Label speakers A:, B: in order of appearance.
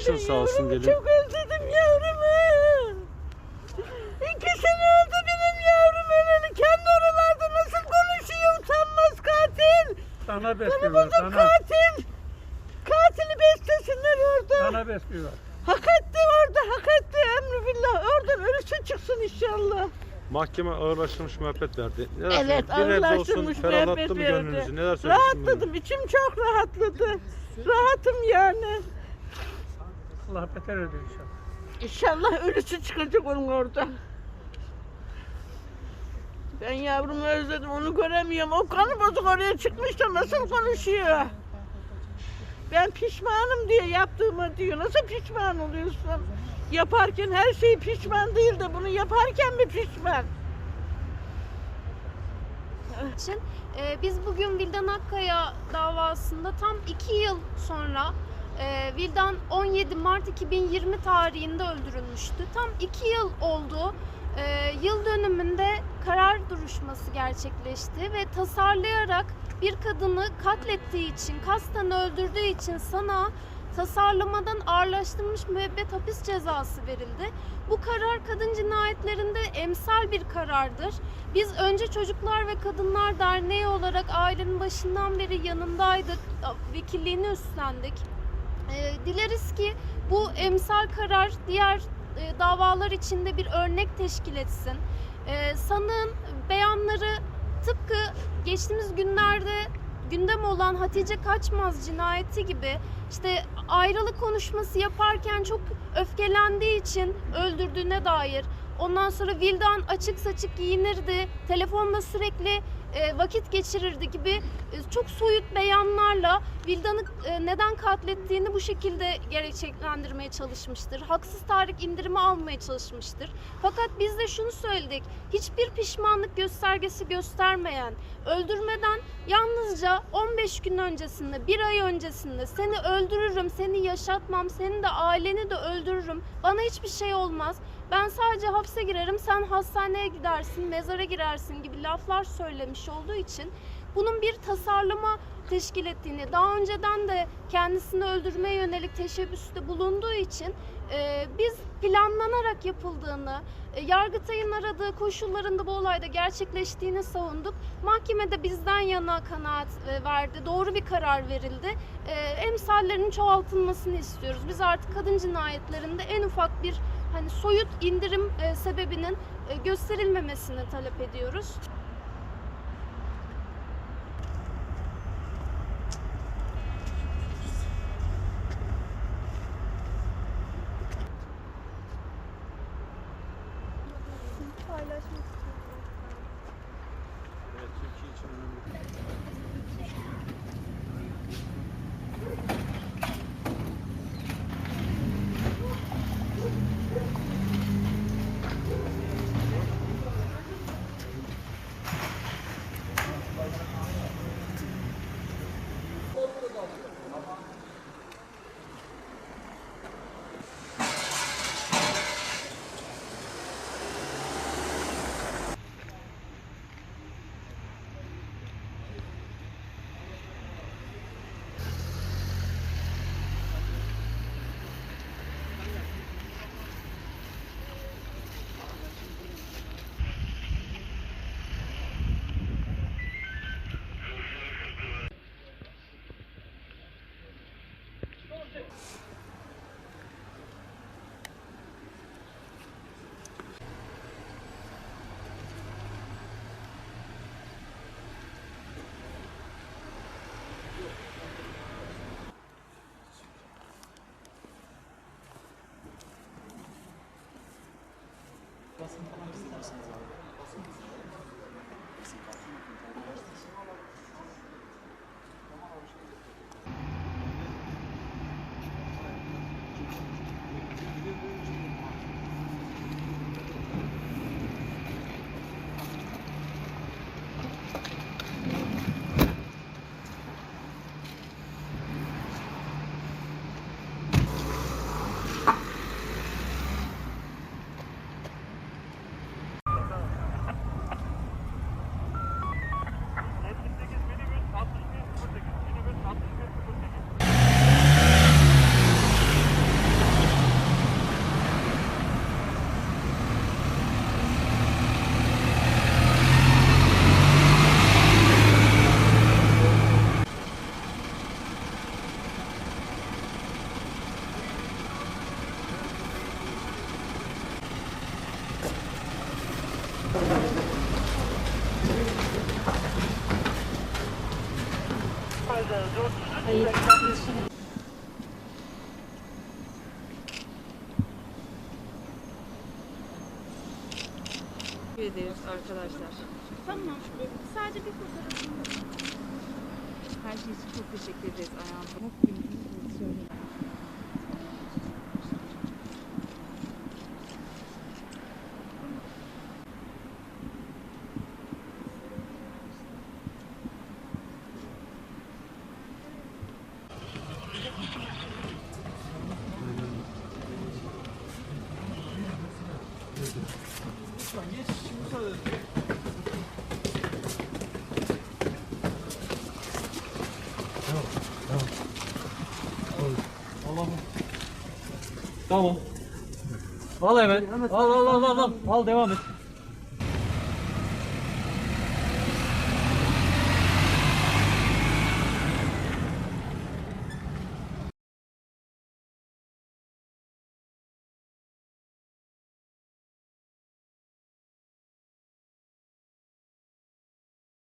A: Başın sağ olsun gelin.
B: Çok özledim yavrumu. İki sene oldu benim yavrum öleli. Kendi oralarda nasıl konuşuyor utanmaz katil.
C: Sana
B: Bana
C: besliyorlar,
B: buldum
C: sana.
B: katil. Katili beslesinler orada.
C: Sana besliyorlar.
B: Hak etti orada hak etti emri billah. Oradan ölüsü çıksın inşallah.
A: Mahkeme ağırlaştırmış müebbet verdi. Neler
B: Evet?
A: Bir
B: ağırlaştırmış müebbet verdi.
A: gönlünüzü? Neler?
B: Rahatladım içim çok rahatladı. Rahatım yani.
C: Allah beter ediyor inşallah.
B: İnşallah ölüsü çıkacak onun orada. Ben yavrumu özledim onu göremiyorum. O kanı bozuk oraya çıkmış da nasıl konuşuyor? Ben pişmanım diye yaptığıma diyor. Nasıl pişman oluyorsun? Yaparken her şey pişman değil de bunu yaparken mi pişman?
D: için e, biz bugün Vildan Akkaya davasında tam iki yıl sonra e, Vildan 17 Mart 2020 tarihinde öldürülmüştü. Tam iki yıl oldu. E, yıl dönümünde karar duruşması gerçekleşti ve tasarlayarak bir kadını katlettiği için, kasten öldürdüğü için sana tasarlamadan ağırlaştırılmış müebbet hapis cezası verildi. Bu karar kadın cinayetlerinde emsal bir karardır. Biz önce Çocuklar ve Kadınlar Derneği olarak ailenin başından beri yanındaydık, vekilliğini üstlendik. Ee, dileriz ki bu emsal karar diğer e, davalar içinde bir örnek teşkil etsin. Ee, sanığın beyanları tıpkı geçtiğimiz günlerde gündem olan Hatice Kaçmaz cinayeti gibi işte ayrılık konuşması yaparken çok öfkelendiği için öldürdüğüne dair Ondan sonra Vildan açık saçık giyinirdi, telefonla sürekli e, vakit geçirirdi gibi e, çok soyut beyanlarla Vildan'ı e, neden katlettiğini bu şekilde gerçeklendirmeye çalışmıştır. Haksız tahrik indirimi almaya çalışmıştır. Fakat biz de şunu söyledik. Hiçbir pişmanlık göstergesi göstermeyen, öldürmeden yalnızca 15 gün öncesinde, bir ay öncesinde seni öldürürüm, seni yaşatmam, seni de aileni de öldürürüm. Bana hiçbir şey olmaz. Ben sadece hapse girerim, sen hastaneye gidersin, mezara girersin gibi laflar söylemiş olduğu için bunun bir tasarlama teşkil ettiğini, daha önceden de kendisini öldürmeye yönelik teşebbüste bulunduğu için e, biz planlanarak yapıldığını, e, Yargıtay'ın aradığı koşullarında bu olayda gerçekleştiğini savunduk. Mahkemede bizden yana kanaat e, verdi, doğru bir karar verildi. E, emsallerin çoğaltılmasını istiyoruz. Biz artık kadın cinayetlerinde en ufak bir hani soyut indirim e, sebebinin e, gösterilmemesini talep ediyoruz.
A: Gracias.
E: Teşekkür ederiz arkadaşlar.
D: Tamam. Sadece bir fotoğrafını
E: Her şey için çok teşekkür ederiz ayağımda.
A: Tamam. Al hemen. Al al al al al. Al devam et.